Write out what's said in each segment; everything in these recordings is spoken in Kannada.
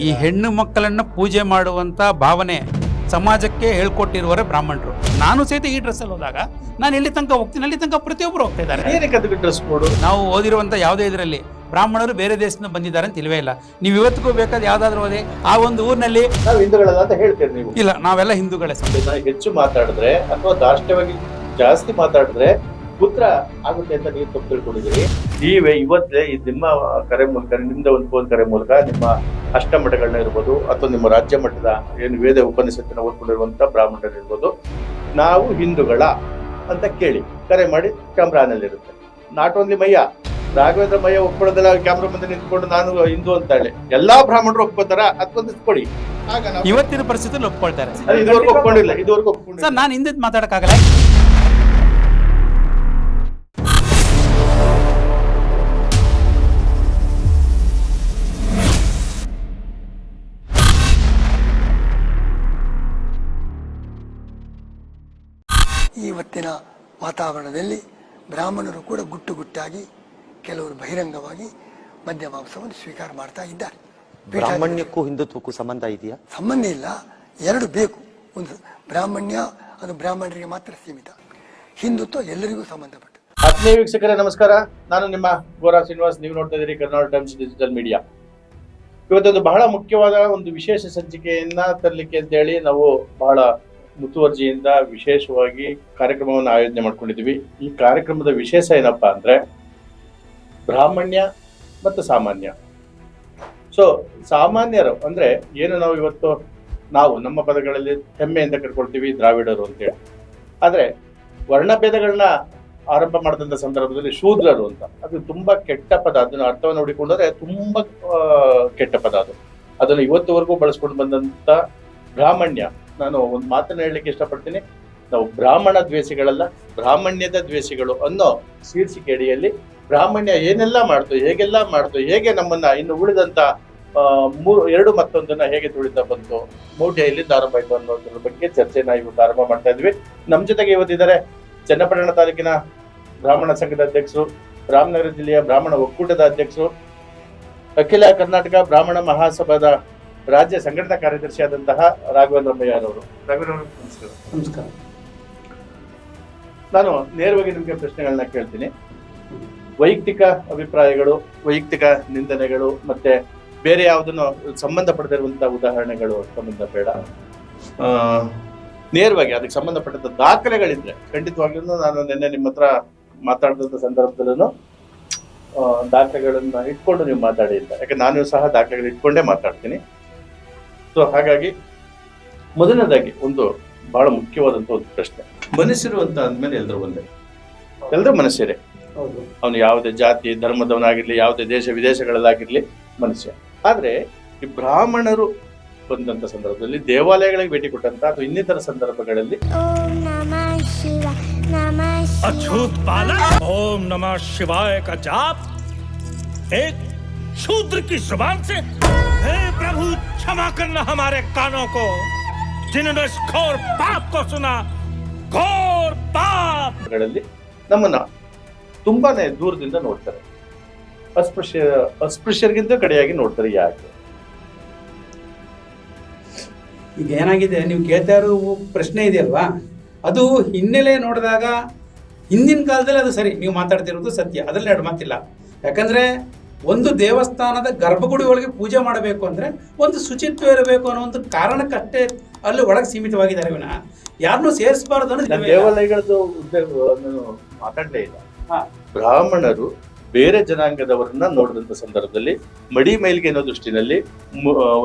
ಈ ಹೆಣ್ಣು ಮಕ್ಕಳನ್ನ ಪೂಜೆ ಮಾಡುವಂತ ಭಾವನೆ ಸಮಾಜಕ್ಕೆ ಹೇಳ್ಕೊಟ್ಟಿರುವರೆ ಬ್ರಾಹ್ಮಣರು. ನಾನು ಸಹಿತ ಈ ಡ್ರೆಸ್ ಅಲ್ಲಿ ಹೋದಾಗ ನಾನು ಎಲ್ಲಿ ತನಕ ಹೋಗ್ತೀನಿ ಅಲ್ಲಿ ತನಕ ಪ್ರತಿಯೊಬ್ಬರು ಹೋಗ್ತಾ ಇದ್ದಾರೆ. Dress code. ನಾವು ಓದಿರುವಂತ ಯಾವುದೇ ಇದರಲ್ಲಿ ಬ್ರಾಹ್ಮಣರು ಬೇರೆ ದೇಶದಿಂದ ಬಂದಿದ್ದಾರೆ ಅಂತ ಇಲ್ವೇ ಇಲ್ಲ. ನೀವು ಇವತ್ತಿಗೂ ಬೇಕಾದ ಯಾವ್ದಾದ್ರು ಓದಿ. ಆ ಒಂದು ಊರಿನಲ್ಲಿ ನಾವು ಹಿಂದೂಗಳಲ್ಲ ಅಂತ ಹೇಳ್ತೀರಿ ನೀವು. ಇಲ್ಲ ನಾವೆಲ್ಲ ಹಿಂದೂಗಳೇ ಹೆಚ್ಚು ಮಾತಾಡಿದ್ರೆ ಅಥವಾ ದಾಷ್ಟ್ಯವಾಗಿ ಜಾಸ್ತಿ ಮಾತಾಡಿದ್ರೆ ಪುತ್ರ ಆಗುತ್ತೆ ಅಂತ ನೀವು ತಪ್ಪು ತಿಳ್ಕೊಂಡಿದ್ದೀರಿ. ನೀವೇ ಇವತ್ತೇ ಈ ನಿಮ್ಮ ಕರೆ ಮೂಲಕ ನಿಮ್ದ ಒಂದು ಫೋನ್ ಕರೆ ಮೂಲಕ ನಿಮ್ಮ ಅಷ್ಟಮಠಗಳನ್ನ ಇರ್ಬೋದು ಅಥವಾ ನಿಮ್ಮ ರಾಜ್ಯ ಮಟ್ಟದ ಏನು ವೇದ ಉಪನಿಷತ್ತಿನ ಓದ್ಕೊಂಡಿರುವಂಥ ಬ್ರಾಹ್ಮಣರು ಇರ್ಬೋದು. ನಾವು ಹಿಂದೂಗಳ ಅಂತ ಕೇಳಿ ಕರೆ ಮಾಡಿ ಕ್ಯಾಮ್ರಾನಲ್ಲಿ ಇರುತ್ತೆ. ನಾಟ್ ಓನ್ಲಿ ಮಯ್ಯ ರಾಘವೇಂದ್ರ ಮಯ್ಯ ಒಪ್ಕೊಳ್ಳೋದಲ್ಲ ಕ್ಯಾಮ್ರಾ ಮುಂದೆ ನಿಂತ್ಕೊಂಡು ನಾನು ಹಿಂದೂ ಅಂತ ಹೇಳಿ ಎಲ್ಲಾ ಬ್ರಾಹ್ಮಣರು ಒಪ್ಕೋತಾರ? ಅದಕ್ಕೊಂದು ಕೊಡಿ ಇವತ್ತಿನ ಪರಿಸ್ಥಿತಿಯಲ್ಲಿ ಒಪ್ಕೊಳ್ತಾರೆ. ಇದುವರೆಗೂ ಒಪ್ಕೊಂಡಿಲ್ಲ ಇದುವರೆಗೂ ಒಪ್ಕೊಂಡಿಲ್ಲ. ನಾನು ಹಿಂದೆ ಮಾತಾಡಕ್ಕಾಗಲ್ಲ. ಇವತ್ತಿನ ವಾತಾವರಣದಲ್ಲಿ ಬ್ರಾಹ್ಮಣರು ಕೂಡ ಗುಟ್ಟು ಗುಟ್ಟಾಗಿ ಕೆಲವರು ಬಹಿರಂಗವಾಗಿ ಮದ್ಯ ಮಾಂಸವನ್ನು ಸ್ವೀಕಾರ ಮಾಡ್ತಾ ಇದ್ದಾರೆ. ಬ್ರಾಹ್ಮಣ್ಯಕ್ಕೂ ಹಿಂದುತ್ವಕ್ಕೂ ಸಂಬಂಧ ಇದೆಯಾ? ಸಂಬಂಧ ಇಲ್ಲ. ಎರಡು ಬೇಕು. ಒಂದು ಬ್ರಾಹ್ಮಣ್ಯ ಅದು ಬ್ರಾಹ್ಮಣರಿಗೆ ಮಾತ್ರ ಸೀಮಿತ. ಹಿಂದುತ್ವ ಎಲ್ಲರಿಗೂ ಸಂಬಂಧಪಟ್ಟ. ಆತ್ಮೀಯ ವೀಕ್ಷಕರೇ ನಮಸ್ಕಾರ. ನಾನು ನಿಮ್ಮ ಗೋರಾ ಶ್ರೀನಿವಾಸ್. ನೀವು ನೋಡ್ತಾ ಇದ್ದೀರಿ ಕರ್ನಾಟಕ ಟೈಮ್ಸ್ ಡಿಜಿಟಲ್ ಮೀಡಿಯಾ. ಇವತ್ತೊಂದು ಬಹಳ ಮುಖ್ಯವಾದ ಒಂದು ವಿಶೇಷ ಸಂಚಿಕೆಯನ್ನ ತರಲಿಕ್ಕೆ ಅಂತ ಹೇಳಿ ನಾವು ಬಹಳ ಮುತುವರ್ಜಿಯಿಂದ ವಿಶೇಷವಾಗಿ ಕಾರ್ಯಕ್ರಮವನ್ನು ಆಯೋಜನೆ ಮಾಡ್ಕೊಂಡಿದ್ದೀವಿ. ಈ ಕಾರ್ಯಕ್ರಮದ ವಿಶೇಷ ಏನಪ್ಪಾ ಅಂದ್ರೆ ಬ್ರಾಹ್ಮಣ್ಯ ಮತ್ತು ಸಾಮಾನ್ಯ. ಸೊ ಸಾಮಾನ್ಯರು ಅಂದ್ರೆ ಏನು ನಾವು ಇವತ್ತು? ನಾವು ನಮ್ಮ ಪದಗಳಲ್ಲಿ ಹೆಮ್ಮೆಯಿಂದ ಕರ್ಕೊಳ್ತೀವಿ ದ್ರಾವಿಡರು ಅಂತೇಳಿ. ಆದರೆ ವರ್ಣಭೇದಗಳನ್ನ ಆರಂಭ ಮಾಡಿದಂಥ ಸಂದರ್ಭದಲ್ಲಿ ಶೂದ್ರರು ಅಂತ. ಅದು ತುಂಬ ಕೆಟ್ಟ ಪದ. ಅದನ್ನು ಅರ್ಥವನ್ನು ನೋಡಿಕೊಂಡ್ರೆ ತುಂಬ ಕೆಟ್ಟ ಪದ ಅದು. ಅದನ್ನು ಇವತ್ತುವರೆಗೂ ಬಳಸ್ಕೊಂಡು ಬಂದಂತ ಬ್ರಾಹ್ಮಣ್ಯ. ನಾನು ಒಂದು ಮಾತನ್ನ ಹೇಳಲಿಕ್ಕೆ ಇಷ್ಟಪಡ್ತೀನಿ. ನಾವು ಬ್ರಾಹ್ಮಣ ದ್ವೇಷಿಗಳಲ್ಲ, ಬ್ರಾಹ್ಮಣ್ಯದ ದ್ವೇಷಿಗಳು ಅನ್ನೋ ಶೀರ್ಷಿಕೆಡಿಯಲ್ಲಿ ಬ್ರಾಹ್ಮಣ್ಯ ಏನೆಲ್ಲ ಮಾಡ್ತು, ಹೇಗೆಲ್ಲ ಮಾಡ್ತು, ಹೇಗೆ ನಮ್ಮನ್ನ ಇನ್ನು ಉಳಿದಂತ ಮೂರು, ಎರಡು ಮತ್ತೊಂದನ್ನ ಹೇಗೆ ತುಳಿತಾ ಬಂತು, ಮೌಢ್ಯ ಆರಂಭ ಆಯ್ತು ಅನ್ನೋದ್ರ ಬಗ್ಗೆ ಚರ್ಚೆನ ಇವತ್ತು ಆರಂಭ ಮಾಡ್ತಾ ಇದ್ವಿ. ನಮ್ಮ ಜೊತೆಗೆ ಇವತ್ತಿದ್ದಾರೆ ಚನ್ನಪಟ್ಟಣ ತಾಲೂಕಿನ ಬ್ರಾಹ್ಮಣ ಸಂಘದ ಅಧ್ಯಕ್ಷರು, ರಾಮನಗರ ಜಿಲ್ಲೆಯ ಬ್ರಾಹ್ಮಣ ಒಕ್ಕೂಟದ ಅಧ್ಯಕ್ಷರು, ಅಖಿಲ ಕರ್ನಾಟಕ ಬ್ರಾಹ್ಮಣ ಮಹಾಸಭಾದ ರಾಜ್ಯ ಸಂಘಟನಾ ಕಾರ್ಯದರ್ಶಿ ಆದಂತಹ ಮಯ್ಯರವರು ರಾಘವೇಂದ್ರ ಅವರೇ, ನಮಸ್ಕಾರ. ನಮಸ್ಕಾರ. ನಾನು ನೇರವಾಗಿ ನಿಮಗೆ ಪ್ರಶ್ನೆಗಳನ್ನ ಕೇಳ್ತೀನಿ. ವೈಯಕ್ತಿಕ ಅಭಿಪ್ರಾಯಗಳು ವೈಯಕ್ತಿಕ ನಿಂದನೆಗಳು ಮತ್ತೆ ಬೇರೆ ಯಾವುದನ್ನು ಸಂಬಂಧಪಡದಿರುವಂತಹ ಉದಾಹರಣೆಗಳು ಸಂಬಂಧ ಬೇಡ. ಆ, ನೇರವಾಗಿ ಅದಕ್ಕೆ ಸಂಬಂಧಪಟ್ಟಂತ ದಾಖಲೆಗಳಿದ್ರೆ ಖಂಡಿತವಾಗ್ಲೂ ನಾನು ನಿನ್ನೆ ನಿಮ್ಮ ಹತ್ರ ಮಾತಾಡಿದಂತ ಸಂದರ್ಭದಲ್ಲೂ ಆ, ದಾಖಲೆಗಳನ್ನ ಇಟ್ಕೊಂಡು ನೀವು ಮಾತಾಡಿ ಅಂತ. ಯಾಕೆ ನಾನು ಸಹ ದಾಖಲೆಗಳು ಇಟ್ಕೊಂಡೇ ಮಾತಾಡ್ತೀನಿ. ಸೊ ಹಾಗಾಗಿ ಮೊದಲನೇದಾಗಿ ಒಂದು ಬಹಳ ಮುಖ್ಯವಾದಂತ ಒಂದು ಪ್ರಶ್ನೆ. ಮನಸ್ಸಿರುವಂತ ಅಂದ್ಮೇಲೆ ಎಲ್ಲರೂ ಒಂದೇ? ಎಲ್ಲರೂ ಮನಸ್ಸಿರೇ. ಅವನು ಯಾವುದೇ ಜಾತಿ ಧರ್ಮದವನಾಗಿರ್ಲಿ ಯಾವುದೇ ದೇಶ ವಿದೇಶಗಳಲ್ಲಾಗಿರ್ಲಿ ಮನುಷ್ಯ ಆದ್ರೆ ಈ ಬ್ರಾಹ್ಮಣರು ಬಂದಂತ ಸಂದರ್ಭದಲ್ಲಿ ದೇವಾಲಯಗಳಿಗೆ ಭೇಟಿ ಕೊಟ್ಟಂತ ಅಥವಾ ಇನ್ನಿತರ ಸಂದರ್ಭಗಳಲ್ಲಿ ಓಂ ನಮಃ ಶಿವಾಯ ಕಚಾಪ್ ಜಾಪ್ ಏಕ್ ಶೂದ್ರ ಕಿ का जाप एक शूद्र की जुबान से हे प्रभु क्षमा करना हमारे कानों को जिन्होंने इस घोर पाप को सुना घोर पाप ಗಳಲ್ಲಿ ನಮ್ಮನ್ನ ತುಂಬಾನೇ ದೂರದಿಂದ ನೋಡ್ತಾರೆ ಅಸ್ಪೃಶ್ಯ ಅಸ್ಪೃಶ್ಯರಿಗಿಂತ ಕಡೆಯಾಗಿ ನೋಡ್ತಾರೆ ಯಾಕೆ ಈಗ ಏನಾಗಿದೆ ನೀವು ಕೇಳ್ತಾ ಇರೋ ಪ್ರಶ್ನೆ ಇದೆಯಲ್ವಾ ಅದು ಹಿನ್ನೆಲೆ ನೋಡಿದಾಗ ಹಿಂದಿನ ಕಾಲದಲ್ಲಿ ಅದು ಸರಿ ನೀವು ಮಾತಾಡ್ತಿರೋದು ಸತ್ಯ ಅದರಲ್ಲಿ ಎರಡು ಮಾತಿಲ್ಲ ಯಾಕಂದ್ರೆ ಒಂದು ದೇವಸ್ಥಾನದ ಗರ್ಭಗುಡಿ ಒಳಗೆ ಪೂಜೆ ಮಾಡಬೇಕು ಅಂದ್ರೆ ಒಂದು ಶುಚಿತ್ವ ಇರಬೇಕು ಅನ್ನೋ ಒಂದು ಕಾರಣಕ್ಕಷ್ಟೇ ಅಲ್ಲಿ ಒಳಗೆ ಸೀಮಿತವಾಗಿದ್ದಾರೆ ವಿನ ಯಾರನ್ನೂ ಸೇರಿಸಬಾರ್ದು ಅನ್ನೋದು. ದೇವಾಲಯಗಳದ್ದು ಮಾತಾಡಲೇ ಇಲ್ಲ. ಬ್ರಾಹ್ಮಣರು ಬೇರೆ ಜನಾಂಗದವರನ್ನ ನೋಡಿದಂಥ ಸಂದರ್ಭದಲ್ಲಿ ಮಡಿ ಮೈಲಿಗೆ ಅನ್ನೋ ದೃಷ್ಟಿನಲ್ಲಿ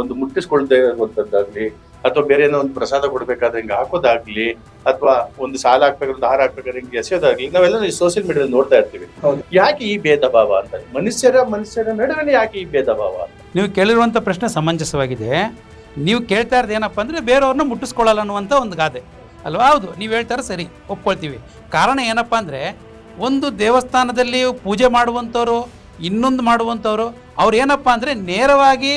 ಒಂದು ಮುಟ್ಟಿಸ್ಕೊಳ್ದೇ ಇರುವಂತದ್ದಾಗ್ಲಿ ಅಥವಾ ಬೇರೆ ಏನೋ ಒಂದು ಪ್ರಸಾದ ಕೊಡಬೇಕಾದ್ರೆ ಹಿಂಗೆ ಹಾಕೋದಾಗ್ಲಿ ಅಥವಾ ಒಂದು ಸಾಲ ಹಾಕ್ಬೇಕಾದ್ರೆ ಒಂದು ಹಾರ ಹಾಕ್ಬೇಕಾದ್ರೆ ಹಿಂಗೆ ಎಸೆಯೋದಾಗ್ಲಿ ನಾವೆಲ್ಲ ಸೋಷಿಯಲ್ ಮೀಡಿಯಾದಲ್ಲಿ ನೋಡ್ತಾ ಇರ್ತೀವಿ. ಯಾಕೆ ಈ ಭೇದ ಭಾವ ಅಂತ? ಮನುಷ್ಯರ ಮನುಷ್ಯರ ನಡುವೆ ಯಾಕೆ ಈ ಭೇದ ಭಾವ ಅಂತ? ನೀವು ಕೇಳಿರುವಂಥ ಪ್ರಶ್ನೆ ಸಮಂಜಸವಾಗಿದೆ. ನೀವು ಕೇಳ್ತಾ ಇರೋದು ಏನಪ್ಪ ಅಂದರೆ ಬೇರೆಯವ್ರನ್ನ ಮುಟ್ಟಿಸ್ಕೊಳ್ಳಲ್ಲ ಅನ್ನುವಂಥ ಒಂದು ಗಾದೆ. ಅಲ್ವಾ? ಹೌದು ನೀವು ಹೇಳ್ತಾರೆ ಸರಿ ಒಪ್ಕೊಳ್ತೀವಿ. ಕಾರಣ ಏನಪ್ಪ ಅಂದರೆ ಒಂದು ದೇವಸ್ಥಾನದಲ್ಲಿ ಪೂಜೆ ಮಾಡುವಂಥವ್ರು, ಇನ್ನೊಂದು ಮಾಡುವಂಥವ್ರು, ಅವ್ರು ಏನಪ್ಪ ಅಂದರೆ ನೇರವಾಗಿ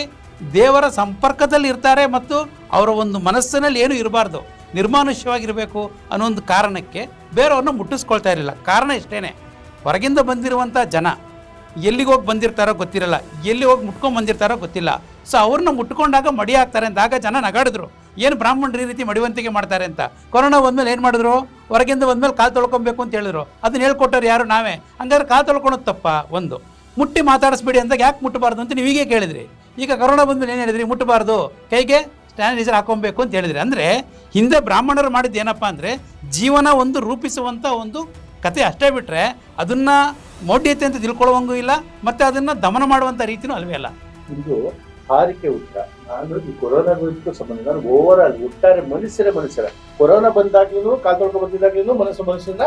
ದೇವರ ಸಂಪರ್ಕದಲ್ಲಿ ಇರ್ತಾರೆ ಮತ್ತು ಅವರ ಒಂದು ಮನಸ್ಸಿನಲ್ಲಿ ಏನು ಇರಬಾರ್ದು, ನಿರ್ಮಾನುಷ್ಯವಾಗಿರಬೇಕು ಅನ್ನೋ ಒಂದು ಕಾರಣಕ್ಕೆ ಬೇರೆಯವ್ರನ್ನ ಮುಟ್ಟಿಸ್ಕೊಳ್ತಾ ಇರಲಿಲ್ಲ. ಕಾರಣ ಇಷ್ಟೇ ಹೊರಗಿಂದ ಬಂದಿರುವಂಥ ಜನ ಎಲ್ಲಿಗೆ ಹೋಗಿ ಬಂದಿರ್ತಾರೋ ಗೊತ್ತಿರಲ್ಲ, ಎಲ್ಲಿ ಹೋಗಿ ಮುಟ್ಕೊಂಡು ಬಂದಿರ್ತಾರೋ ಗೊತ್ತಿಲ್ಲ. ಸೊ ಅವ್ರನ್ನ ಮುಟ್ಕೊಂಡಾಗ ಮಡಿ ಆಗ್ತಾರೆ ಅಂದಾಗ ಜನ ನಗಾಡಿದ್ರು. ಏನು ಬ್ರಾಹ್ಮಣರು ಈ ರೀತಿ ಮಡಿವಂತಿಕೆ ಮಾಡ್ತಾರೆ ಅಂತ? ಕೊರೋನಾ ಬಂದ್ಮೇಲೆ ಏನು ಮಾಡಿದ್ರು? ಹೊರಗಿಂದ ಬಂದ್ಮೇಲೆ ಕಾಲು ತೊಳ್ಕೊಬೇಕು ಅಂತ ಹೇಳಿದ್ರು. ಅದನ್ನ ಹೇಳ್ಕೊಟ್ಟವ್ರು ಯಾರು? ನಾವೇ. ಹಂಗಾದ್ರೆ ಕಾಲು ತೊಳ್ಕೊಳೋದು ತಪ್ಪ ಒಂದು. ಮುಟ್ಟಿ ಮಾತಾಡಿಸ್ಬೇಡಿ ಅಂದಾಗ ಯಾಕೆ ಮುಟ್ಟಬಾರ್ದು ಅಂತ ನೀವೀಗೆ ಕೇಳಿದ್ರಿ. ಈಗ ಕೊರೋನಾ ಬಂದ್ಮೇಲೆ ಏನು ಹೇಳಿದ್ರಿ? ಮುಟ್ಟಬಾರ್ದು ಕೈಗೆ ಸ್ಟ್ಯಾನಿಟೈಸರ್ ಹಾಕೊಬೇಕು ಅಂತ ಹೇಳಿದ್ರಿ. ಅಂದರೆ ಹಿಂದೆ ಬ್ರಾಹ್ಮಣರು ಮಾಡಿದ್ದು ಏನಪ್ಪ ಅಂದರೆ ಜೀವನ ಒಂದು ರೂಪಿಸುವಂಥ ಒಂದು ಕತೆ ಅಷ್ಟೇ ಬಿಟ್ಟರೆ ಅದನ್ನು ಮೌಢ್ಯತೆ ಅಂತ ತಿಳ್ಕೊಳ್ಳುವಂಗೂ ಇಲ್ಲ, ಮತ್ತು ಅದನ್ನು ದಮನ ಮಾಡುವಂಥ ರೀತಿಯೂ ಅಲ್ವೇ ಅಲ್ಲ. ಇದು ಹಾರಿಕೆ ಉತ್ತರ ನಾನು ಈ ಕೊರೋನಾ ಕುರಿತು ಸಂಬಂಧ ನಾನು ಓವರ್ ಆಲ್ ಒಟ್ಟಾರೆ ಮನುಷ್ಯರೇ ಮನುಷ್ಯರ. ಕೊರೋನಾ ಬಂದಾಗ್ಲೂ ಕಾಲ್ ತೊಳ್ಕೊ ಬಂದಿದ್ದಾಗ್ಲೂ ಮನಸ್ಸು ಮನುಷ್ಯನ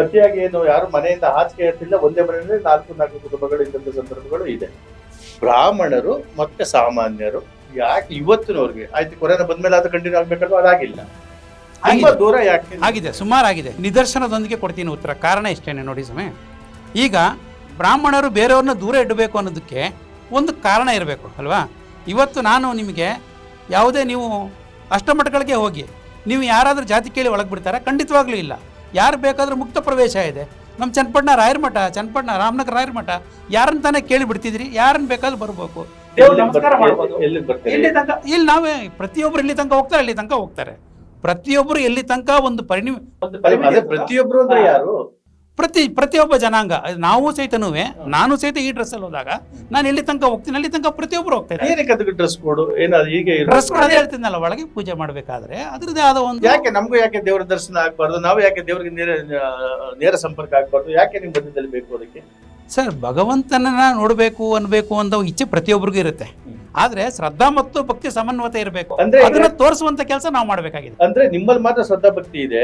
ಅತಿಯಾಗಿ ಏನು ಯಾರು ಮನೆಯಿಂದ ಹಾಸಿಗೆ ಇರ್ತಿಲ್ಲ ಒಂದೇ ಮನೆಯಲ್ಲಿ ನಾಲ್ಕು ನಾಲ್ಕು ಕುಟುಂಬಗಳು ಇದ್ದಂಥ ಸಂದರ್ಭಗಳು ಇದೆ. ಬ್ರಾಹ್ಮಣರು ಮತ್ತೆ ಸಾಮಾನ್ಯರು ಯಾಕೆ ಇವತ್ತಿನವ್ರಿಗೆ? ಆಯ್ತು ಕೊರೋನಾ ಬಂದ್ಮೇಲೆ ಅದು ಕಂಟಿನ್ಯೂ ಆಗ್ಬೇಕಲ್ವ? ಅದಾಗಿಲ್ಲ. ದೂರ ಯಾಕೆ? ಆಗಿದೆ ಸುಮಾರಾಗಿದೆ ನಿದರ್ಶನದೊಂದಿಗೆ ಕೊಡ್ತೀನಿ ಉತ್ತರ. ಕಾರಣ ಇಷ್ಟೇನೆ ನೋಡಿ ಸಮಯ ಈಗ ಬ್ರಾಹ್ಮಣರು ಬೇರೆಯವ್ರನ್ನ ದೂರ ಇಡಬೇಕು ಅನ್ನೋದಕ್ಕೆ ಒಂದು ಕಾರಣ ಇರಬೇಕು ಅಲ್ವಾ? ಇವತ್ತು ನಾನು ನಿಮಗೆ ಯಾವುದೇ ನೀವು ಅಷ್ಟಮಠಗಳಿಗೆ ಹೋಗಿ ನೀವು ಯಾರಾದರೂ ಜಾತಿ ಕೇಳಿ ಒಳಗೆ ಬಿಡ್ತಾರೆ ಖಂಡಿತವಾಗ್ಲೂ ಇಲ್ಲ. ಯಾರು ಬೇಕಾದರೂ ಮುಕ್ತ ಪ್ರವೇಶ ಇದೆ. ನಮ್ಮ ಚನ್ನಪಟ್ಟಣ ರಾಯರ ಮಠ ಚನ್ನಪಟ್ಟಣ ರಾಮನಗರ ರಾಯರ ಮಠ ಯಾರನ್ನ ತಾನೇ ಕೇಳಿ ಬಿಡ್ತಿದ್ರಿ ಯಾರನ್ನ ಬೇಕಾದ್ರೂ ಬರ್ಬೇಕು. ಇಲ್ಲಿ ತನಕ ಇಲ್ಲಿ ನಾವೇ ಪ್ರತಿಯೊಬ್ಬರು ಇಲ್ಲಿ ತನಕ ಹೋಗ್ತಾರೆ ಅಲ್ಲಿ ತನಕ ಹೋಗ್ತಾರೆ. ಪ್ರತಿಯೊಬ್ಬರು ಎಲ್ಲಿ ತನಕ ಒಂದು ಪರಿಣಿ ಪ್ರತಿಯೊಬ್ಬರು ಅಂದ್ರೆ ಯಾರು? ಪ್ರತಿ ಪ್ರತಿಯೊಬ್ಬ ಜನಾಂಗ ನಾವು ಸಹಿತನೂ ನಾನು ಸಹಿತ ಈ ಡ್ರೆಸ್ ಅಲ್ಲಿ ಹೋದಾಗ ನಾನು ಎಲ್ಲಿ ತನಕ ಹೋಗ್ತೀನಿ ಅಲ್ಲಿ ತನಕ ಪ್ರತಿಯೊಬ್ಬರು ಹೋಗ್ತಾರೆ ಡ್ರೆಸ್ ಕೊಡು ಏನಾದ್ರು ಹೀಗೆ ಡ್ರೆಸ್ ಅದೇ ಹೇಳ್ತಿದ್ನಲ್ಲ ಒಳಗೆ ಪೂಜೆ ಮಾಡಬೇಕಾದ್ರೆ ಅದ್ರದ್ದೇ ಆದ ಒಂದು ಯಾಕೆ? ನಮಗೂ ಯಾಕೆ ದೇವರ ದರ್ಶನ ಆಗ್ಬಾರ್ದು? ನಾವು ಯಾಕೆ ದೇವರಿಗೆ ನೇರ ನೇರ ಸಂಪರ್ಕ ಆಗ್ಬಾರ್ದು? ಯಾಕೆ ನಿಮ್ಮ ಬಂದಿದ್ದಲ್ಲಿ ಬೇಕು ಅದಕ್ಕೆ? ಸರ್ ಭಗವಂತನನ್ನ ನೋಡಬೇಕು ಅನ್ಬೇಕು ಅಂತ ಇಚ್ಛೆ ಪ್ರತಿಯೊಬ್ಬರಿಗೂ ಇರುತ್ತೆ. ಆದ್ರೆ ಶ್ರದ್ಧಾ ಮತ್ತು ಭಕ್ತಿ ಸಮನ್ವಯತೆ ಇರಬೇಕು. ಅಂದ್ರೆ ಅದನ್ನ ತೋರಿಸುವಂತ ಕೆಲಸ ನಾವು ಮಾಡಬೇಕಾಗಿದೆ. ಅಂದ್ರೆ ನಿಮ್ಮಲ್ಲಿ ಮಾತ್ರ ಶ್ರದ್ಧಾ ಭಕ್ತಿ ಇದೆ.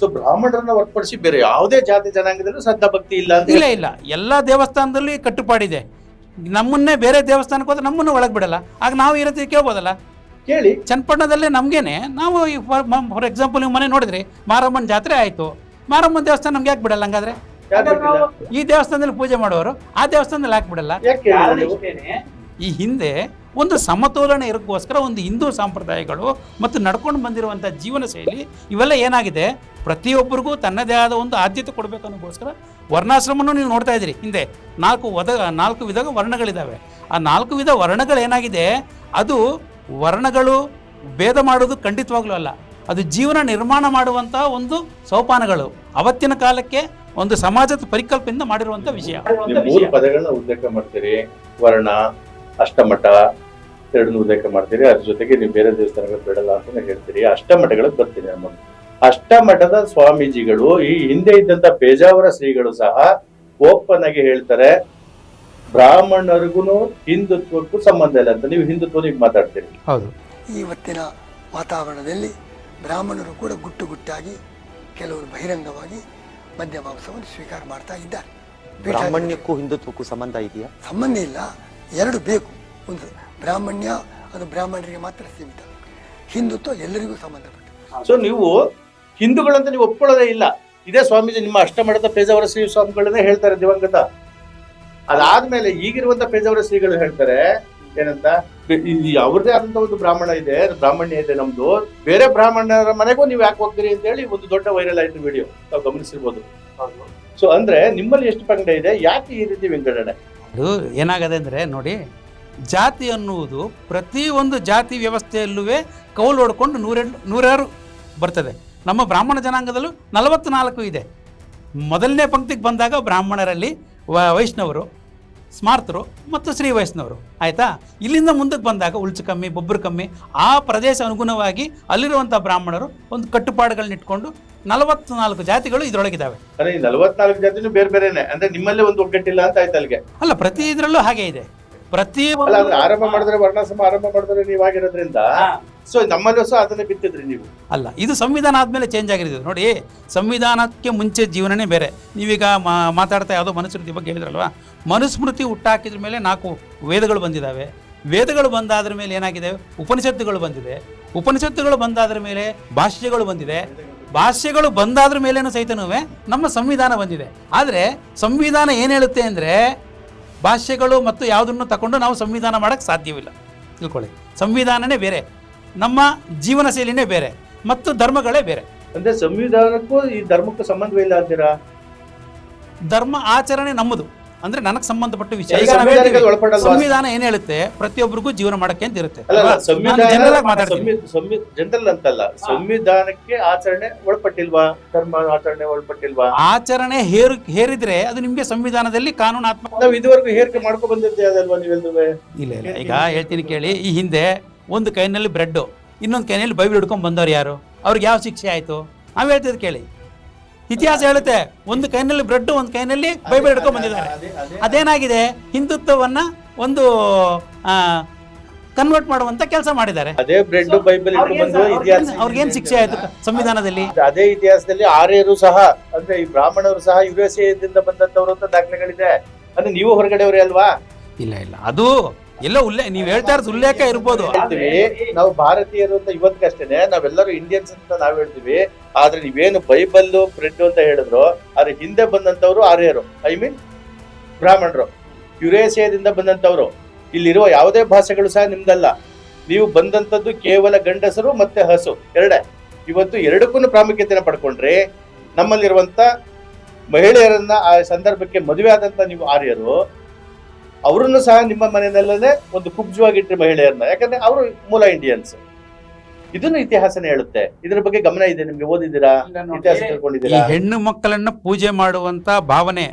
ಸೊ ಬ್ರಾಹ್ಮಣರನ್ನ ಹೊರತುಪಡಿಸಿ ಬೇರೆ ಯಾವುದೇ ಜಾತಿ ಜನಾಂಗದಲ್ಲೂ ಶ್ರದ್ಧಾ ಭಕ್ತಿ ಇಲ್ಲ ಅಂತ ಇಲ್ಲ ಇಲ್ಲ. ಎಲ್ಲಾ ದೇವಸ್ಥಾನದಲ್ಲಿ ಕಟ್ಟುಪಾಡಿದೆ ನಮ್ಮನ್ನೇ ಬೇರೆ ದೇವಸ್ಥಾನಕ್ಕೆ ಹೋದ್ರೆ ನಮ್ಮನ್ನು ಒಳಗೆ ಬಿಡಲ್ಲ. ಆಗ ನಾವು ಈ ರೀತಿ ಕೇಳ್ಬೋದಲ್ಲ? ಕೇಳಿ. ಚನ್ನಪಟ್ಟಣದಲ್ಲೇ ನಮಗೇನೆ ನಾವು ಫಾರ್ ಎಕ್ಸಾಂಪಲ್ ನೀವು ಮನೆ ನೋಡಿದ್ರಿ ಮಾರಮ್ಮನ ಜಾತ್ರೆ ಆಯ್ತು. ಮಾರಮ್ಮನ ದೇವಸ್ಥಾನ ನಮ್ಗೆ ಯಾಕೆ ಬಿಡಲ್ಲ ಹಂಗಾದ್ರೆ? ಈ ದೇವಸ್ಥಾನದಲ್ಲಿ ಪೂಜೆ ಮಾಡುವವರು ಆ ದೇವಸ್ಥಾನದಲ್ಲಿ ಯಾಕೆ ಈ ಹಿಂದೆ ಒಂದು ಸಮತೋಲನ ಇರೋಕ್ಕೋಸ್ಕರ ಒಂದು ಹಿಂದೂ ಸಂಪ್ರದಾಯಗಳು ಮತ್ತು ನಡ್ಕೊಂಡು ಬಂದಿರುವಂಥ ಜೀವನ ಶೈಲಿ ಇವೆಲ್ಲ ಏನಾಗಿದೆ? ಪ್ರತಿಯೊಬ್ಬರಿಗೂ ತನ್ನದೇ ಆದ ಒಂದು ಆದ್ಯತೆ ಕೊಡಬೇಕು ಅನ್ನೋಕ್ಕೋಸ್ಕರ ವರ್ಣಾಶ್ರಮವನ್ನು ನೀವು ನೋಡ್ತಾ ಇದ್ದೀರಿ. ಹಿಂದೆ ನಾಲ್ಕು ವದ, ನಾಲ್ಕು ವಿಧದ ವರ್ಣಗಳಿದ್ದಾವೆ. ಆ ನಾಲ್ಕು ವಿಧ ವರ್ಣಗಳು ಏನಾಗಿದೆ? ಅದು ವರ್ಣಗಳು ಭೇದ ಮಾಡೋದು ಖಂಡಿತವಾಗ್ಲೂ ಅಲ್ಲ. ಅದು ಜೀವನ ನಿರ್ಮಾಣ ಮಾಡುವಂಥ ಒಂದು ಸೋಪಾನಗಳು. ಅವತ್ತಿನ ಕಾಲಕ್ಕೆ ಒಂದು ಸಮಾಜದ ಪರಿಕಲ್ಪನೆಯಿಂದ ಮಾಡಿರುವಂಥ ವಿಷಯ. ಉಲ್ಲೇಖ ಮಾಡ್ತೀರಿ. ವರ್ಣ ಅಷ್ಟಮಠ ಎರಡನ್ನೂ ಉಲ್ಲೇಖ ಮಾಡ್ತೀರಿ ಅದ್ರ ಜೊತೆಗೆ ನೀವು ಬೇರೆ ದೇವಸ್ಥಾನಗಳು ಬಿಡಲ್ಲ ಅಂತ ಹೇಳ್ತೀರಿ. ಅಷ್ಟಮಠಗಳಿಗೆ ಬರ್ತೀನಿ ನಮ್ಮ ಅಷ್ಟಮಠದ ಸ್ವಾಮೀಜಿಗಳು ಈ ಹಿಂದೆ ಇದ್ದಂತ ಪೇಜಾವರ ಶ್ರೀಗಳು ಸಹ ಓಪನ್ ಆಗಿ ಹೇಳ್ತಾರೆ ಬ್ರಾಹ್ಮಣರಿಗೂ ಹಿಂದುತ್ವಕ್ಕೂ ಸಂಬಂಧ ಇಲ್ಲ ಅಂತ. ನೀವು ಹಿಂದುತ್ವ ನೀವು ಮಾತಾಡ್ತೀರಿ. ಹೌದು. ಇವತ್ತಿನ ವಾತಾವರಣದಲ್ಲಿ ಬ್ರಾಹ್ಮಣರು ಕೂಡ ಗುಟ್ಟು ಗುಟ್ಟಾಗಿ ಕೆಲವರು ಬಹಿರಂಗವಾಗಿ ಮದ್ಯ ಮಾಂಸವನ್ನು ಸ್ವೀಕಾರ ಮಾಡ್ತಾ ಇದ್ದಾರೆ. ಬ್ರಾಹ್ಮಣ್ಯಕ್ಕೂ ಹಿಂದುತ್ವಕ್ಕೂ ಸಂಬಂಧ ಇದೆಯಾ? ಸಂಬಂಧ ಇಲ್ಲ. ಎರಡು ಬೇಕು. ಒಂದು ಬ್ರಾಹ್ಮಣ್ಯ ಅದು ಬ್ರಾಹ್ಮಣರಿಗೆ ಮಾತ್ರ ಸೀಮಿತ. ಹಿಂದುತ್ವ ಎಲ್ಲರಿಗೂ ಸಂಬಂಧಪಟ್ಟ. ಸೊ ನೀವು ಹಿಂದೂಗಳಂತ ನೀವು ಒಪ್ಕೊಳ್ಳೋದೇ ಇಲ್ಲ. ಇದೇ ಸ್ವಾಮೀಜಿ ನಿಮ್ಮ ಅಷ್ಟಮಠದ ಪೇಜಾವರ ಶ್ರೀ ಸ್ವಾಮಿಗಳನ್ನೇ ಹೇಳ್ತಾರೆ ದಿವಂಗತ. ಅದಾದ್ಮೇಲೆ ಈಗಿರುವಂತ ಪೇಜಾವರ ಶ್ರೀಗಳು ಹೇಳ್ತಾರೆ ಏನಂತ? ಅವ್ರದೇ ಆದಂತ ಒಂದು ಬ್ರಾಹ್ಮಣ ಇದೆ ಬ್ರಾಹ್ಮಣ್ಯ ಇದೆ ನಮ್ದು. ಬೇರೆ ಬ್ರಾಹ್ಮಣರ ಮನೆಗೂ ನೀವು ಯಾಕೆ ಹೋಗ್ತೀರಿ ಅಂತ ಹೇಳಿ ಒಂದು ದೊಡ್ಡ ವೈರಲ್ ಆಯ್ತು ವಿಡಿಯೋ ನಾವು ಗಮನಿಸಿರ್ಬೋದು. ಸೊ ಅಂದ್ರೆ ನಿಮ್ಮಲ್ಲಿ ಎಷ್ಟು ಪಂಗಡ ಇದೆ? ಯಾಕೆ ಈ ರೀತಿ ವಿಂಗಡಣೆ? ಅದು ಏನಾಗದೆ ಅಂದರೆ ನೋಡಿ, ಜಾತಿ ಅನ್ನುವುದು ಪ್ರತಿ ಒಂದು ಜಾತಿ ವ್ಯವಸ್ಥೆಯಲ್ಲೂ ಕೌಲು ಹೊಡ್ಕೊಂಡು ನೂರೆಂಟು ನೂರಾರು ಬರ್ತದೆ. ನಮ್ಮ ಬ್ರಾಹ್ಮಣ ಜನಾಂಗದಲ್ಲೂ ನಲವತ್ತ್ನಾಲ್ಕು ಇದೆ. ಮೊದಲನೇ ಪಂಕ್ತಿಗೆ ಬಂದಾಗ ಬ್ರಾಹ್ಮಣರಲ್ಲಿ ವೈಷ್ಣವರು ಸ್ಮಾರ್ತರು ಮತ್ತು ಶ್ರೀ ವೈಷ್ಣವರು. ಆಯ್ತಾ? ಇಲ್ಲಿಂದ ಮುಂದಕ್ಕೆ ಬಂದಾಗ ಉಳ್ಚು ಕಮ್ಮಿ ಬೊಬ್ಬರು ಕಮ್ಮಿ ಆ ಪ್ರದೇಶ ಅನುಗುಣವಾಗಿ ಅಲ್ಲಿರುವಂಥ ಬ್ರಾಹ್ಮಣರು ಒಂದು ಕಟ್ಟುಪಾಡುಗಳನ್ನ ಇಟ್ಕೊಂಡು ನಲವತ್ನಾಲ್ಕು ಜಾತಿಗಳು ಇದರೊಳಗಿದ್ದಾವೆ. ನಲವತ್ನಾಲ್ಕು ಜಾತಿನೂ ಬೇರೆ ಬೇರೆನೆ. ಅಂದ್ರೆ ನಿಮ್ಮಲ್ಲೇ ಒಂದು ಒಗ್ಗಟ್ಟಿಲ್ಲ ಅಂತ ಆಯ್ತು ಅಲ್ಲಿಗೆ. ಅಲ್ಲ ಪ್ರತಿ ಇದರಲ್ಲೂ ಹಾಗೆ ಇದೆ. ಪ್ರತಿ ಆರಂಭ ಮಾಡಿದ್ರೆ ವರ್ಣಾಶ್ರಮ ಆರಂಭ ಮಾಡಿದ್ರೆ ನೀವಾಗಿರೋದ್ರಿಂದ ಸೊ ನಮ್ಮಲ್ಲೂ ಸಹ ಅದನ್ನೇ ಬಿತ್ತಿದ್ರಿ ನೀವು. ಅಲ್ಲ, ಇದು ಸಂವಿಧಾನ ಆದಮೇಲೆ ಚೇಂಜ್ ಆಗಿರೋದು. ನೋಡಿ, ಸಂವಿಧಾನಕ್ಕೆ ಮುಂಚೆ ಜೀವನನೇ ಬೇರೆ. ನೀವೀಗ ಮಾತಾಡ್ತಾ ಯಾವುದೋ ಮನುಸ್ಮೃತಿ ಬಗ್ಗೆ ಹೇಳಿದ್ರಲ್ವಾ? ಮನುಸ್ಮೃತಿ ಹುಟ್ಟಾಕಿದ್ರ ಮೇಲೆ ನಾಲ್ಕು ವೇದಗಳು ಬಂದಿದ್ದಾವೆ ವೇದಗಳು ಬಂದಾದ್ರ ಮೇಲೆ ಏನಾಗಿದೆ? ಉಪನಿಷತ್ತುಗಳು ಬಂದಿದೆ. ಉಪನಿಷತ್ತುಗಳು ಬಂದಾದ್ರ ಮೇಲೆ ಭಾಷ್ಯಗಳು ಬಂದಿದೆ. ಭಾಷ್ಯಗಳು ಬಂದಾದ್ರ ಮೇಲೇನು ಸಹಿತನೂ ನಮ್ಮ ಸಂವಿಧಾನ ಬಂದಿದೆ. ಆದರೆ, ಸಂವಿಧಾನ ಏನು ಹೇಳುತ್ತೆ ಅಂದರೆ, ಭಾಷ್ಯಗಳು ಮತ್ತು ಯಾವುದನ್ನು ತಗೊಂಡು ನಾವು ಸಂವಿಧಾನ ಮಾಡೋಕ್ಕೆ ಸಾಧ್ಯವಿಲ್ಲ. ತಿಳ್ಕೊಳ್ಳಿ. ಸಂವಿಧಾನನೇ ಬೇರೆ. ನಮ್ಮ ಜೀವನ ಶೈಲಿನೇ ಬೇರೆ ಮತ್ತು ಧರ್ಮಗಳೇ ಬೇರೆ. ಅಂದ್ರೆ ಸಂವಿಧಾನಕ್ಕೂ ಈ ಧರ್ಮಕ್ಕೂ ಸಂಬಂಧವೇ ಇಲ್ಲ ಅಂತೀರಾ? ಧರ್ಮ ಆಚರಣೆ ನಮ್ಮದು. ಅಂದ್ರೆ ನನಗೆ ಸಂಬಂಧಪಟ್ಟ ವಿಷಯ. ಈಗ ನಾವ್ ಸಂವಿಧಾನಕ್ಕೆ ಒಳಪಡಲ್ವಾ? ಸಂವಿಧಾನ ಏನ್ ಹೇಳುತ್ತೆ? ಪ್ರತಿಯೊಬ್ಬರಿಗೂ ಜೀವನ ಮಾಡಕ್ಕೆ ಅಂತ ಇರುತ್ತೆ. ಅಲ್ಲ ಸಂವಿಧಾನ ನಾನು general ಆಗಿ ಮಾತಾಡ್ತೀನಿ. ಜನರಲ್ ಅಂತಲ್ಲ. ಸಂವಿಧಾನಕ್ಕೆ ಆಚರಣೆ ಒಳಪಟ್ಟಿಲ್ವಾ? ಧರ್ಮ ಆಚರಣೆ ಒಳಪಟ್ಟಿಲ್ವಾ? ಆಚರಣೆ ಹೇರು ಹೇರಿದ್ರೆ ಅದು ನಿಮ್ಗೆ ಸಂವಿಧಾನದಲ್ಲಿ ಕಾನೂನಾತ್ಮಕ ನಾವು ಇದುವರೆಗೂ ಹೇರಿಕೆ ಮಾಡ್ಕೊ ಬಂದಿದ್ದೆ ಅದಲ್ವಾ ನೀವೆಲ್ಲರೂ? ಇಲ್ಲ ಇಲ್ಲ ಈಗ ಹೇಳ್ತೀನಿ ಕೇಳಿ. ಈ ಹಿಂದೆ ಒಂದು ಕೈನಲ್ಲಿ ಬ್ರೆಡ್ಡು ಇನ್ನೊಂದು ಕೈನಲ್ಲಿ ಬೈಬಲ್ ಹಿಡ್ಕೊಂಡು ಬಂದವ್ರು ಯಾರು? ಅವ್ರಿಗೆ ಯಾವ ಶಿಕ್ಷೆ ಆಯಿತು? ನಾವು ಹೇಳ್ತಿದ್ದು ಕೇಳಿ. ಇತಿಹಾಸ ಹೇಳುತ್ತೆ ಒಂದು ಕೈನಲ್ಲಿ ಬ್ರೆಡ್ ಒಂದು ಕೈನಲ್ಲಿ ಬೈಬಲ್ ಹಿಡ್ಕೊಂಡು ಬಂದಿದ್ದಾರೆ. ಅದೇ- ಅದೇ- ಅದೇನಾಗಿದೆ? ಹಿಂದುತ್ವವನ್ನ ಒಂದು ಕನ್ವರ್ಟ್ ಮಾಡುವಂತ ಕೆಲಸ ಮಾಡಿದ್ದಾರೆ. ಅದೇ ಬ್ರೆಡ್ ಬೈಬಲ್ ಇಟ್ಕೊಂಡು ಬಂದು ಇತಿಹಾಸ ಅವ್ರಿಗೇನ್ ಶಿಕ್ಷೆ ಆಯ್ತು ಸಂವಿಧಾನದಲ್ಲಿ? ಅದೇ ಇತಿಹಾಸದಲ್ಲಿ ಆರ್ಯರು ಸಹ ಅಂದ್ರೆ ಈ ಬ್ರಾಹ್ಮಣರು ಸಹ ಯು ಬಂದಂತವರು ಎದಿಂದ ಬಂದಂತವ್ರು ಅಂತ ದಾಖಲೆಗಳಿದೆ. ಅದು ನೀವು ಹೊರಗಡೆಯವರೇ ಅಲ್ವಾ? ಇಲ್ಲ ಇಲ್ಲ. ಅದು ಎಲ್ಲ ಉಲ್ಲೇಖ ನೀವ್ ಹೇಳ್ತಾ ಇರೋದು ಉಲ್ಲೇಖ ಇರ್ಬೋದು. ನಾವು ಭಾರತೀಯರು ಅಂತ ಇವತ್ತಿಗಷ್ಟೇನೆ ನಾವೆಲ್ಲರೂ ಇಂಡಿಯನ್ಸ್ ಅಂತ ನಾವ್ ಹೇಳ್ತೀವಿ. ಆದ್ರೆ ನೀವೇನು ಬೈಬಲ್ ಬ್ರೆಡ್ ಅಂತ ಹೇಳಿದ್ರು, ಆದ್ರೆ ಹಿಂದೆ ಬಂದಂತವ್ರು ಆರ್ಯರು, ಐ ಮೀನ್ ಬ್ರಾಹ್ಮಣರು. ಯುರೇಷಿಯಾದಿಂದ ಬಂದಂತವ್ರು ಇಲ್ಲಿರುವ ಯಾವುದೇ ಭಾಷೆಗಳು ಸಹ ನಿಮ್ದಲ್ಲ. ನೀವು ಬಂದಂತದ್ದು ಕೇವಲ ಗಂಡಸರು ಮತ್ತೆ ಹಸು, ಎರಡೇ. ಇವತ್ತು ಎರಡಕ್ಕೂ ಪ್ರಾಮುಖ್ಯತೆಯನ್ನು ಪಡ್ಕೊಂಡ್ರೆ, ನಮ್ಮಲ್ಲಿರುವಂತ ಮಹಿಳೆಯರನ್ನ ಆ ಸಂದರ್ಭಕ್ಕೆ ಮದುವೆ ಆದಂತ ನೀವು ಆರ್ಯರು ಅವರನ್ನು ಸಹ ನಿಮ್ಮ ಮನೆಯಲ್ಲೇ ಒಂದು ಕುಬ್ಜವಾಗಿಟ್ಟರೆ ಮಹಿಳೆಯರನ್ನ. ಯಾಕಂದ್ರೆ ಅವರು ಮೂಲ ಇಂಡಿಯನ್ಸ್ ಇದನ್ನು ಇತಿಹಾಸನೇ ಹೇಳುತ್ತೆ. ಇದರ ಬಗ್ಗೆ ಗಮನ ಇದೆ ನಿಮ್ಗೆ ಓದಿದ್ದೀರಾ? ಇತಿಹಾಸ ಈ ತಿಳ್ಕೊಂಡಿದ್ದೀರಾ ಹೆಣ್ಣು ಮಕ್ಕಳನ್ನ ಪೂಜೆ ಮಾಡುವಂತ ಭಾವನೆ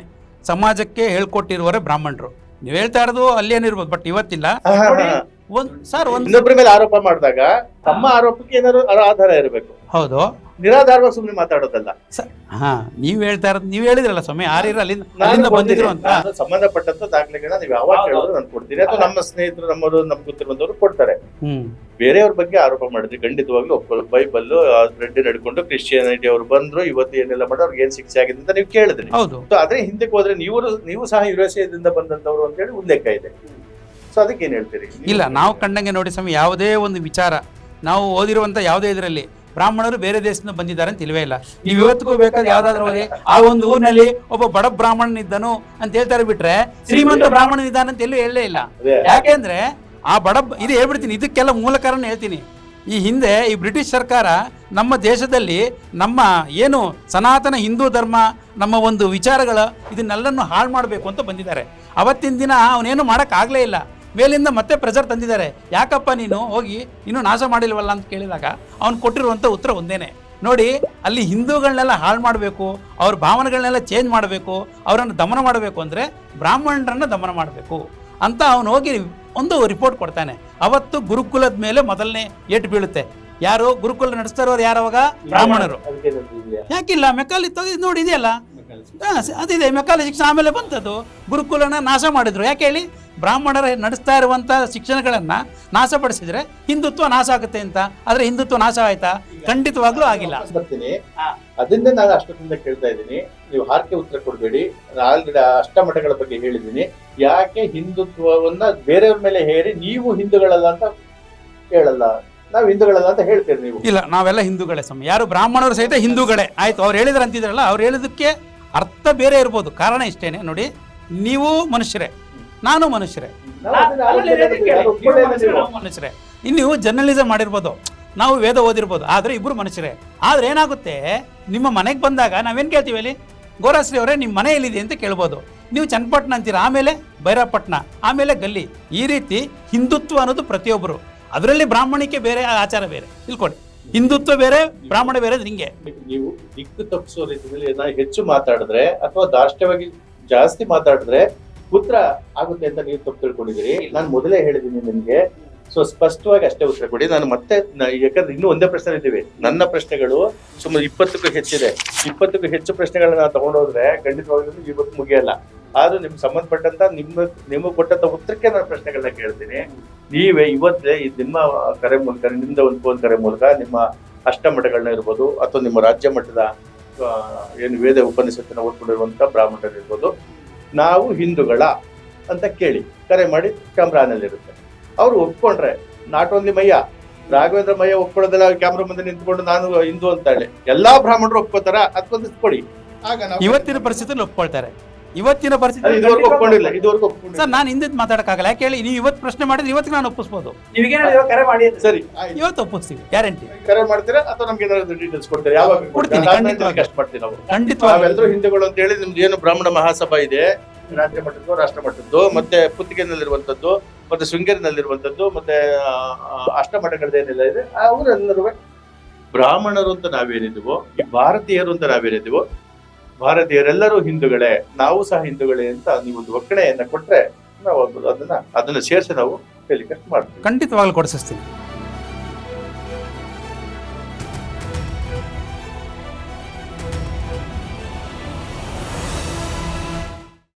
ಸಮಾಜಕ್ಕೆ ಹೇಳ್ಕೊಟ್ಟಿರುವರೆ ಬ್ರಾಹ್ಮಣರು. ನೀವ್ ಹೇಳ್ತಾ ಇರೋದು ಅಲ್ಲೇನಿರ್ಬೋದು ಬಟ್ ಇವತ್ತಿಲ್ಲ. ಒಂದ್ ಸರ್ ಒಂದ್ ಇನ್ನೊಬ್ಬರ ಮೇಲೆ ಆರೋಪ ಮಾಡಿದಾಗ ತಮ್ಮ ಆರೋಪಕ್ಕೆ ಏನಾದ್ರು ಆಧಾರ ಇರಬೇಕು. ಹೌದು. ನಿರಾಧಾರವಾಗಿ ಸುಮ್ಮನೆ ಮಾತಾಡೋದಲ್ಲ. ಹಾ ನೀವ್ ಹೇಳ್ತಾ ಇರೋದು ನೀವ್ ಹೇಳಿದ್ರಲ್ಲ ಸ್ವಾಮಿ ಆರ್ಯರು ಅಲ್ಲಿಂದ ಅಲ್ಲಿಂದ ಬಂದಿದ್ರು. ಅಂತ. ನಾನು ಸಂಬಂಧಪಟ್ಟಂತ ದಾಖಲೆಗಳನ್ನ ನೀವು ಯಾವಾಗ ಕೇಳಿದ್ರು ನಾನು ಕೊಡ್ತೀನಿ. ಅಥವಾ ನಮ್ಮ ಸ್ನೇಹಿತರು ನಮ್ಮವರು ನಮ್ಗೆ ಗೊತ್ತಿರುವಂತವ್ರು ಕೊಡ್ತಾರೆ. ಹ್ಮ್. ಬೇರೆಯವ್ರ ಬಗ್ಗೆ ಆರೋಪ ಮಾಡಿದ್ರೆ ಖಂಡಿತವಾಗ್ಲೂ ಒಬ್ಬ ಬೈಬಲ್ ರೆಡ್ಡಿ ನಡ್ಕೊಂಡು ಕ್ರಿಶ್ಚಿಯಾನಿಟಿ ಅವ್ರು ಬಂದ್ರು ಇವತ್ತು ಏನೆಲ್ಲ ಮಾಡಿ ಅವ್ರಿಗೆ ಏನ್ ಶಿಕ್ಷೆ ಆಗಿದೆ ಅಂತ ನೀವು ಕೇಳಿದ್ರಿ. ಹೌದು. ಹಿಂದೆ ಅದೇ ಹಿಂದಕ್ಕೆ ಹೋದ್ರೆ ನೀವು ನೀವು ಸಹ ಯುರೇಸಿಯಾದಿಂದ ಬಂದಂತವ್ರು ಅಂತ ಹೇಳಿ ಉಲ್ಲೇಖ ಇದೆ. ಸೊ ಅದಕ್ಕೆ ಏನ್ ಹೇಳ್ತೀರಿ? ಇಲ್ಲ ನಾವು ಕಂಡಂಗೆ ನೋಡಿ ಸ್ವಾಮಿ ಯಾವುದೇ ಒಂದು ವಿಚಾರ ನಾವು ಓದಿರುವಂತ ಯಾವುದೇ ಇದರಲ್ಲಿ ಬ್ರಾಹ್ಮಣರು ಬೇರೆ ದೇಶದಿಂದ ಬಂದಿದ್ದಾರೆ ಅಂತ ಇಲ್ವೇ ಇಲ್ಲ. ನೀವು ಇವತ್ತಿಗೂ ಬೇಕಾದ್ರೆ ಯಾವ್ದಾದ್ರು ಹೋಗಿ ಆ ಒಂದು ಊರಿನಲ್ಲಿ ಒಬ್ಬ ಬಡ ಬ್ರಾಹ್ಮಣನಿದ್ದನು ಅಂತ ಹೇಳ್ತಾರೆ ಬಿಟ್ರೆ ಶ್ರೀಮಂತ ಬ್ರಾಹ್ಮಣನಿದ್ದಾನೆ ಅಂತ ಎಲ್ಲೂ ಹೇಳಲೇ ಇಲ್ಲ. ಯಾಕೆಂದ್ರೆ ಆ ಬಡ ಇದು ಹೇಳ್ಬಿಡ್ತೀನಿ ಇದಕ್ಕೆಲ್ಲ ಮೂಲ ಕಾರಣ ಹೇಳ್ತೀನಿ. ಈ ಹಿಂದೆ ಈ ಬ್ರಿಟಿಷ್ ಸರ್ಕಾರ ನಮ್ಮ ದೇಶದಲ್ಲಿ ನಮ್ಮ ಏನು ಸನಾತನ ಹಿಂದೂ ಧರ್ಮ ನಮ್ಮ ಒಂದು ವಿಚಾರಗಳ ಇದನ್ನೆಲ್ಲನ್ನು ಹಾಳು ಮಾಡಬೇಕು ಅಂತ ಬಂದಿದ್ದಾರೆ. ಅವತ್ತಿನ ದಿನ ಅವನೇನು ಮಾಡೋಕ್ಕಾಗಲೇ ಇಲ್ಲ. ಮೇಲಿಂದ ಮತ್ತೆ ಪ್ರೆಸರ್ ತಂದಿದ್ದಾರೆ. ಯಾಕಪ್ಪ ನೀನು ಹೋಗಿ ಇನ್ನು ನಾಶ ಮಾಡಿಲ್ವಲ್ಲ ಅಂತ ಕೇಳಿದಾಗ ಅವ್ನು ಕೊಟ್ಟಿರುವಂಥ ಉತ್ತರ ಒಂದೇನೆ. ನೋಡಿ ಅಲ್ಲಿ ಹಿಂದೂಗಳನ್ನೆಲ್ಲ ಹಾಳು ಮಾಡಬೇಕು ಅವ್ರ ಭಾವನೆಗಳನ್ನೆಲ್ಲ ಚೇಂಜ್ ಮಾಡಬೇಕು ಅವರನ್ನು ದಮನ ಮಾಡಬೇಕು ಅಂದರೆ ಬ್ರಾಹ್ಮಣರನ್ನು ದಮನ ಮಾಡಬೇಕು ಅಂತ ಅವನು ಹೋಗಿ ಒಂದು ರಿಪೋರ್ಟ್ ಕೊಡ್ತಾನೆ. ಅವತ್ತು ಗುರುಕುಲದ ಮೇಲೆ ಮೊದಲನೇ ಏಟು ಬೀಳುತ್ತೆ. ಯಾರು? ಗುರುಕುಲ ನಡೆಸ್ತಾ ಇರೋರು ಯಾರು ಅವಾಗ? ಬ್ರಾಹ್ಮಣರು? ಯಾಕಿಲ್ಲ? ಮೆಕಾಲಿ ತೆಗೆದು ನೋಡಿ ಇದೆಯಲ್ಲ? ಅದಿದೆ. ಮೆಕಾಲಿ ಶಿಕ್ಷಣ ಆಮೇಲೆ ಬಂತದ್ದು ಗುರುಕುಲನ ನಾಶ ಮಾಡಿದ್ರು. ಯಾಕೆ ಹೇಳಿ? ಬ್ರಾಹ್ಮಣರ ನಡೆಸ್ತಾ ಇರುವಂಥ ಶಿಕ್ಷಣಗಳನ್ನು ನಾಶಪಡಿಸಿದರೆ ಹಿಂದುತ್ವ ನಾಶ ಆಗುತ್ತೆ ಅಂತ. ಆದರೆ ಹಿಂದುತ್ವ ನಾಶ ಆಯ್ತಾ? ಖಂಡಿತವಾಗ್ಲೂ ಆಗಿಲ್ಲ. ಬರ್ತೀನಿ. ಅದನ್ನೇ ನಾನು ಅಷ್ಟೊತ್ತಿಂದ ಕೇಳ್ತಾ ಇದ್ದೀನಿ. ನೀವು ಹಾರ್ಕೆ ಉತ್ತರ ಕೊಡಬೇಡಿ. ಆಲ್ರೆಡಿ ಅಷ್ಟಮಠಗಳ ಬಗ್ಗೆ ಹೇಳಿದ್ದೀನಿ. ಯಾಕೆ ಹಿಂದುತ್ವವನ್ನ ಬೇರೆಯವ್ರ ಮೇಲೆ ಹೇರಿ ನೀವು ಹಿಂದೂಗಳಲ್ಲ ಅಂತ ಹೇಳಲ್ಲ. ನಾವು ಹಿಂದೂಗಳಲ್ಲ ಅಂತ ಹೇಳ್ತೀರಿ ನೀವು. ಇಲ್ಲ ನಾವೆಲ್ಲ ಹಿಂದೂಗಳೇ ಸಮ ಯಾರು ಬ್ರಾಹ್ಮಣರು ಸಹಿತ ಹಿಂದೂಗಳೇ. ಆಯ್ತು ಅವ್ರು ಹೇಳಿದ್ರೆ ಅಂತಿದ್ರಲ್ಲ ಅವ್ರು ಹೇಳಿದಕ್ಕೆ ಅರ್ಥ ಬೇರೆ ಇರ್ಬೋದು. ಕಾರಣ ಇಷ್ಟೇನೆ. ನೋಡಿ ನೀವು ಮನುಷ್ಯರೇ. ನಾನು ಮನುಷ್ಯರೇ. ಮನುಷ್ಯರೇ ಇನ್ನು ನೀವು ಜರ್ನಲಿಸಮ್ ಮಾಡಿರ್ಬೋದು ನಾವು ವೇದ ಓದಿರ್ಬೋದು ಆದರೆ ಇಬ್ಬರು ಮನುಷ್ಯರೇ. ಆದ್ರೆ ಏನಾಗುತ್ತೆ ನಿಮ್ಮ ಮನೆಗೆ ಬಂದಾಗ ನಾವೇನು ಕೇಳ್ತೀವಿ ಅಲ್ಲಿ ಗೋರಾಶ್ರೀ ಅವರೇ ನಿಮ್ಮ ಮನೆ ಎಲ್ಲಿದೆ ಅಂತ ಕೇಳ್ಬೋದು. ನೀವು ಚನ್ನಪಟ್ಟಣ ಅಂತೀರಾ? ಆಮೇಲೆ ಭೈರಪಟ್ಟಣ ಆಮೇಲೆ ಗಲ್ಲಿ. ಈ ರೀತಿ ಹಿಂದುತ್ವ ಅನ್ನೋದು ಪ್ರತಿಯೊಬ್ಬರು ಅದರಲ್ಲಿ ಬ್ರಾಹ್ಮಣಿಕೆ ಬೇರೆ ಆಚಾರ ಬೇರೆ. ತಿಳ್ಕೊಳ್ಳಿ ಹಿಂದುತ್ವ ಬೇರೆ ಬ್ರಾಹ್ಮಣ ಬೇರೆ ಅದು ಹಿಂಗೆ. ನೀವು ದಿಕ್ಕು ತಪ್ಪಿಸೋ ರೀತಿಯಲ್ಲಿ ಹೆಚ್ಚು ಮಾತಾಡಿದ್ರೆ ಅಥವಾ ದಾಷ್ಟ್ಯವಾಗಿ ಜಾಸ್ತಿ ಮಾತಾಡಿದ್ರೆ ಉತ್ತರ ಆಗುತ್ತೆ ಅಂತ ನೀವು ತಪ್ಪು ತಿಳ್ಕೊಂಡಿದ್ದೀರಿ. ನಾನು ಮೊದಲೇ ಹೇಳಿದ್ದೀನಿ ನಿಮಗೆ. ಸೊ ಸ್ಪಷ್ಟವಾಗಿ ಅಷ್ಟೇ ಉತ್ತರ ಕೊಡಿ. ನಾನು ಮತ್ತೆ ಯಾಕಂದ್ರೆ ಇನ್ನೂ ಒಂದೇ ಪ್ರಶ್ನೆ ಇದ್ದೀವಿ. ನನ್ನ ಪ್ರಶ್ನೆಗಳು ಸುಮಾರು ಇಪ್ಪತ್ತಕ್ಕೂ ಹೆಚ್ಚಿದೆ. ಇಪ್ಪತ್ತಕ್ಕೂ ಹೆಚ್ಚು ಪ್ರಶ್ನೆಗಳನ್ನ ನಾವು ತಗೊಂಡೋದ್ರೆ ಖಂಡಿತವಾಗ್ಲೂ ಇವತ್ತು ಮುಗಿಯಲ್ಲ. ಆದ್ರೂ ನಿಮ್ಗೆ ಸಂಬಂಧಪಟ್ಟಂತ ನಿಮ್ಮ, ನಿಮಗೆ ಕೊಟ್ಟಂತ ಉತ್ತರಕ್ಕೆ ನಾನು ಪ್ರಶ್ನೆಗಳನ್ನ ಕೇಳ್ತೀನಿ. ನೀವೇ ಇವತ್ತೇ ನಿಮ್ಮ ಕರೆ ಮೂಲಕ ನಿಮ್ದ ಒಂದು ಫೋನ್ ಕರೆ ಮೂಲಕ ನಿಮ್ಮ ಅಷ್ಟಮಠಗಳನ್ನ ಇರ್ಬೋದು, ಅಥವಾ ನಿಮ್ಮ ರಾಜ್ಯ ಮಟ್ಟದ ಏನು ವೇದ ಉಪನಿಷತ್ತಿನ ಓದ್ಕೊಂಡಿರುವಂತ ಬ್ರಾಹ್ಮಣರು ಇರ್ಬೋದು ನಾವು ಹಿಂದೂಗಳ ಅಂತ ಕೇಳಿ, ಕರೆ ಮಾಡಿ ಕ್ಯಾಮ್ರಾನಲ್ಲಿರುತ್ತೆ. ಅವ್ರು ಒಪ್ಕೊಂಡ್ರೆ ನಾಟ್ ಓನ್ಲಿ ಮಯ್ಯ ರಾಘವೇಂದ್ರ ಮಯ್ಯ ಒಪ್ಕೊಳ್ಳೋದಲ್ಲ ಕ್ಯಾಮ್ರಾ ಮುಂದೆ ನಿಂತ್ಕೊಂಡು ನಾನು ಹಿಂದೂ ಅಂತ ಹೇಳಿ ಎಲ್ಲಾ ಬ್ರಾಹ್ಮಣರು ಒಪ್ಕೋತಾರ? ಅದಕ್ಕೊಂದು ಕೊಡಿ. ಇವತ್ತಿನ ಪರಿಸ್ಥಿತಿ ಒಪ್ಕೊಳ್ತಾರೆ. ಇವತ್ತಿನ ಪರಿಸ್ಥಿತಿ ಇದುವರೆಗೂ ಒಪ್ಕೊಂಡಿಲ್ಲ ಇದುವರೆಗೂ ಒಪ್ಕೊಂಡಿಲ್ಲ. ಸರ್ ನಾನು ಹಿಂದೆ ಮಾತಾಡಕ್ಕಾಗಲ್ಲ. ಯಾಕೆ ಹೇಳಿ ನೀವು ಇವತ್ತು ಪ್ರಶ್ನೆ ಮಾಡಿದ್ರೆ ಇವತ್ತಿಗೆ ನಾನು ಒಪ್ಪಿಸ್ಬೋದು. ಸರಿ ಆಯ್ತು. ಇವತ್ತು ಒಪ್ಪಿಸ್ತೀವಿ ಗ್ಯಾರಂಟಿ. ಕರೆ ಮಾಡ್ತೀರಾ ಅಥವಾ ನಮ್ಗೆ ಏನಾದ್ರು ಡೀಟೇಲ್ಸ್ ಕೊಡ್ತೀರಾ? ಯಾವಾಗ ಕೊಡ್ತೀನಿ, ಖಂಡಿತವಾಗಿ. ಕಷ್ಟ ಮಾಡ್ತೀನಿ ನಾವು. ಖಂಡಿತವಾಗಿ ನಾವೆಲ್ಲರೂ ಹಿಂದೂಗಳು ಅಂತ ಹೇಳಿ ನಿಮ್ದು ಏನು ಬ್ರಾಹ್ಮಣ ಮಹಾಸಭಾ ಇದೆ ರಾಜ್ಯ ಮಟ್ಟದ್ದು ರಾಷ್ಟ್ರ ಮಟ್ಟದ್ದು ಮತ್ತೆ ಪುತ್ತಿಗೆನಲ್ಲಿರುವಂತದ್ದು ಮತ್ತೆ ಶೃಂಗೇರಿನಲ್ಲಿರುವಂತದ್ದು ಮತ್ತೆ ಆ, ಆ, ಅಷ್ಟಮಠಗಳದ್ದೇನೆಲ್ಲ ಇದೆ ಅವರೆಲ್ಲರೂ ಬ್ರಾಹ್ಮಣರು ಅಂತ ನಾವೇನಿದ್ದೀವೋ ಈ ಭಾರತೀಯರು ಅಂತ ನಾವೇನಿದ್ದೀವೋ ಭಾರತೀಯರೆಲ್ಲರೂ ಹಿಂದೂಗಳೇ, ನಾವು ಸಹ ಹಿಂದೂಗಳೇ ಅಂತ ನೀವು ಒಂದು ಒಕ್ಕಣೆಯನ್ನು ಕೊಟ್ಟರೆ ನಾವು ಅದನ್ನ ಅದನ್ನ ಸೇರಿಸಿ ನಾವು ಟೆಲಿಕಾಸ್ಟ್ ಮಾಡ್ತೀವಿ. ಖಂಡಿತವಾಗ್ಲೂ ಕೊಡಿಸ್ತೀನಿ